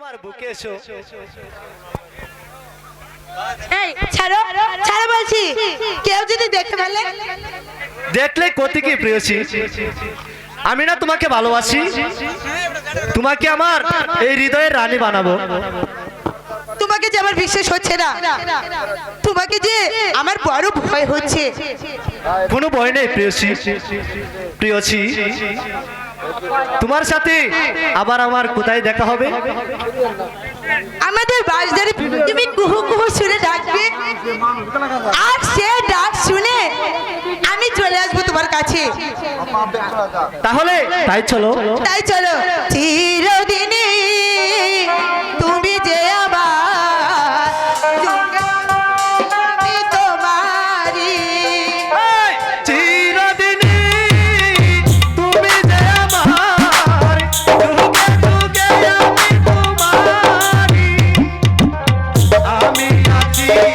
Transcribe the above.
আমার বুকে এসো। এই ছাড়ো ছাড়ো বলছি। কেউ যদি দেখে ফেলে দেখলে কতি কি প্রিয়সী আমি না তোমাকে ভালোবাসি। তোমাকে আমার এই হৃদয়ের রানী বানাবো। তোমাকে যে আমার বিশ্বাস হচ্ছে না তোমাকে যে আমার বড় ভয় হচ্ছে। কোনো ভয় নেই প্রিয়সী প্রিয়সী তোমার সাথে আবার আমার কোথায় দেখা হবে? আমাদের বাসদারে তুমি কুহু কুহু শুনে ডাকবে। আর সে ডাক শুনে আমি চলে আসব তোমার কাছে। তাহলে তাই চলো। তাই চলো। চির